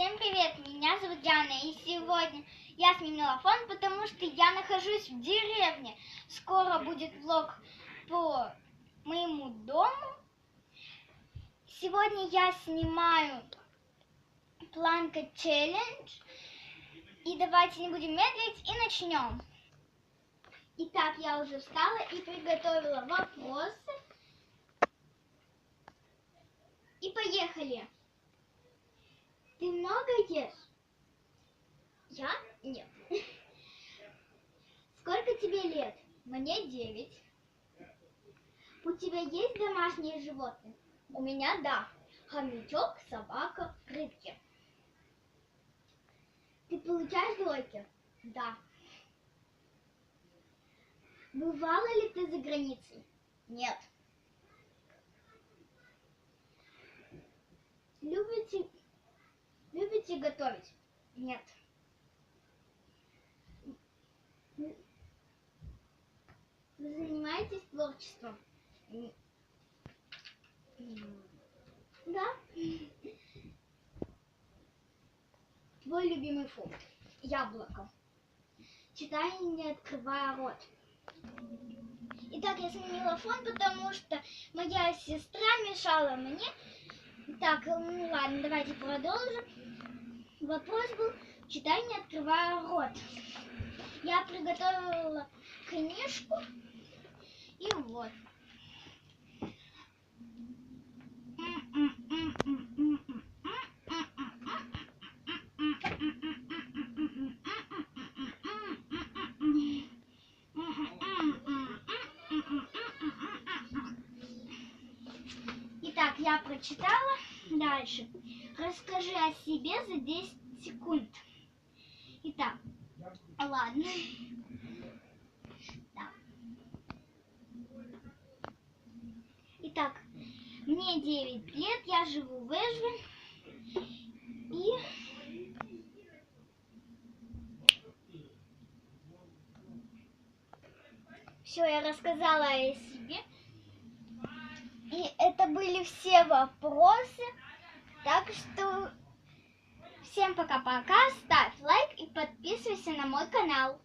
Всем привет, меня зовут Диана, и сегодня я сменила фон, потому что я нахожусь в деревне. Скоро будет влог по моему дому. Сегодня я снимаю планка челлендж. И давайте не будем медлить и начнем. Итак, я уже встала и приготовила вопросы. И поехали. Много ешь? Я? Нет. Сколько тебе лет? Мне девять. У тебя есть домашние животные? У меня да. Хомячок, собака, рыбки. Ты получаешь двойки? Да. Бывала ли ты за границей? Нет. Любите, любите готовить? Нет. Вы занимаетесь творчеством? Да. Твой любимый фрукт? Яблоко. Читай, не открывая рот. Итак, я сменила фон, потому что моя сестра мешала мне. Так, ну ладно, давайте продолжим. Вопрос был, читай, не открывая рот. Я приготовила книжку. И вот. Я прочитала. Дальше. Расскажи о себе за 10 секунд. Итак, ладно. Так. Итак, мне 9 лет, я живу в Эжве. И... Все, я рассказала о себе. И это были все вопросы. Так что всем пока-пока. Ставь лайк и подписывайся на мой канал.